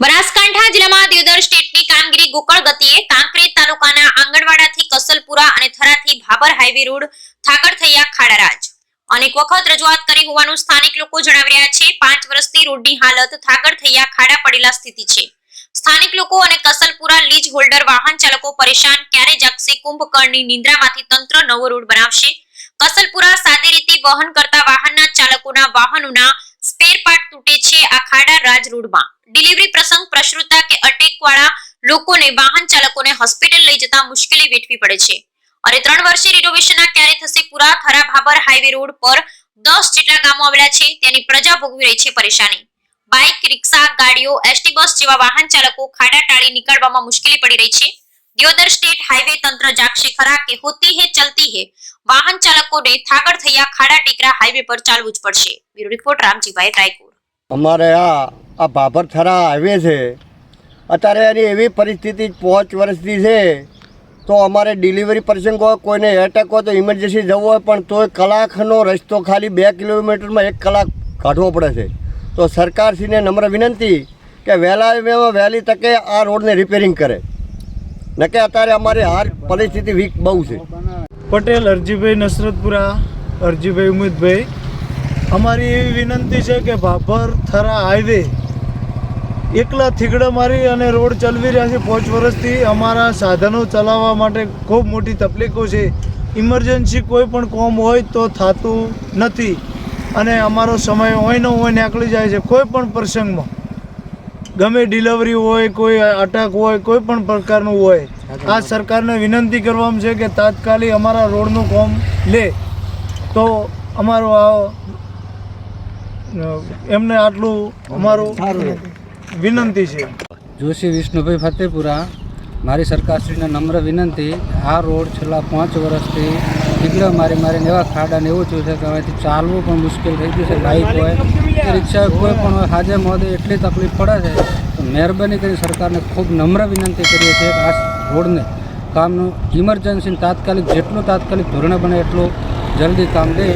બનાસકાંઠા જિલ્લામાં દિયોદર સ્ટેટની કામગીરી ગોકળ ગતિએ કાંકરેજ તાલુકાના આંગણવાડાથી કસલપુરા અને થરાથી ભાબર હાઈવે રોડ થાગડ થયા ખાડારાજ. અનેક વખત રજૂઆત કરી હોવાનું સ્થાનિક લોકો જણાવી રહ્યા છે. પાંચ વર્ષથી રોડની હાલત થાગડ થયા ખાડા પડેલા સ્થિતિ છે. સ્થાનિક લોકો અને કસલપુરા લીજ હોલ્ડર વાહન ચાલકો પરેશાન. ક્યારે જાગશે કુંભકર્ણની નિંદ્રામાંથી તંત્ર નવો રોડ બનાવશે? કસલપુરા સાદી રીતે વહન કરતા વાહનના ચાલકોના વાહનોના સ્પેર પાર્ટ તૂટે છે આ ખાડા રાજ રોડમાં. ડિલિવરી પ્રસંગ પ્રસૃતા કે અટેક વાળા લોકોને વાહન ચાલકોને હોસ્પિટલ લઈ જતા મુશ્કેલી વેઠવી પડે છે. અને ત્રણ વર્ષે રિનોવેશનના ક્યારે થશે? પૂરા થરા ભાબર હાઈવે રોડ પર દસ જેટલા ગામો આવેલા છે. તેની પ્રજા ભોગવી રહી છે પરેશાની. બાઇક, રિક્ષા, ગાડીઓ, એસટી બસ જેવા વાહન ચાલકો ખાડા ટાળી નીકળવામાં મુશ્કેલી પડી રહી છે. દિયોદર સ્ટેટ હાઈવે તંત્ર જાગશે ખરા કે હોતી હે, ચલતી હે? વાહન ચાલકોને થાગડ થયા ખાડા ટેકરા હાઈવે પર ચાલવું જ પડશે. બ્યુરો રિપોર્ટ રામજીભાઈ રાયકોડ અમારે આ આ ભાભરથરા હાઈવે છે. અત્યારે એની એવી પરિસ્થિતિ પાંચ વર્ષથી છે. તો અમારે ડિલિવરી પ્રસંગ હોય કોઈને એટેક હોય તો ઇમરજન્સી જવું હોય, પણ તોય કલાકનો રસ્તો ખાલી બે કિલોમીટરમાં એક કલાક કાઢવો પડે છે. તો સરકારશ્રીને નમ્ર વિનંતી કે વહેલા વહેલી તકે આ રોડને રિપેરિંગ કરે. નકે અત્યારે અમારી હાર પરિસ્થિતિ વીક બહુ છે. પટેલ, અરજીભાઈ નસરતપુરા, અરજીભાઈ ઉમેદભાઈ. અમારી એવી વિનંતી છે કે ભાભર થરા હાઈવે એકલા થીગડા મારી અને રોડ ચલાવી રહ્યા છે. પાંચ વર્ષથી અમારા સાધનો ચલાવવા માટે ખૂબ મોટી તકલીફો છે. ઇમરજન્સી કોઈ પણ કોમ હોય તો થતું નથી અને અમારો સમય હોય ન હોય નીકળી જાય છે કોઈ પણ પ્રસંગમાં. ગમે ડિલિવરી હોય કોઈ અટક હોય કોઈ પણ પ્રકારનું હોય આ સરકારને વિનંતી કરવામાં છે કે તાત્કાલિક અમારા રોડનું કોમ લે. તો અમારો આ એમને આટલું અમારું વિનંતી છે. જોશી વિષ્ણુભાઈ ફતેપુરા, મારી સરકારશ્રીને નમ્ર વિનંતી, આ રોડ છેલ્લા પાંચ વર્ષથી ટીકડો મારી મારીને એવા ખાડા ને એવું થયું છે કે હવેથી ચાલવું પણ મુશ્કેલ થઈ ગયું છે બાઇક હોય રિક્ષા હોય પણ હોય, હાજે મોદે એટલી તકલીફ પડે છે. તો મહેરબાની કરી સરકારને ખૂબ નમ્ર વિનંતી કરીએ છીએ કે આ રોડને કામનું ઇમરજન્સી તાત્કાલિક, જેટલું તાત્કાલિક ધોરણે બને એટલું જલ્દી કામ દે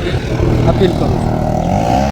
અપીલ કરું છું.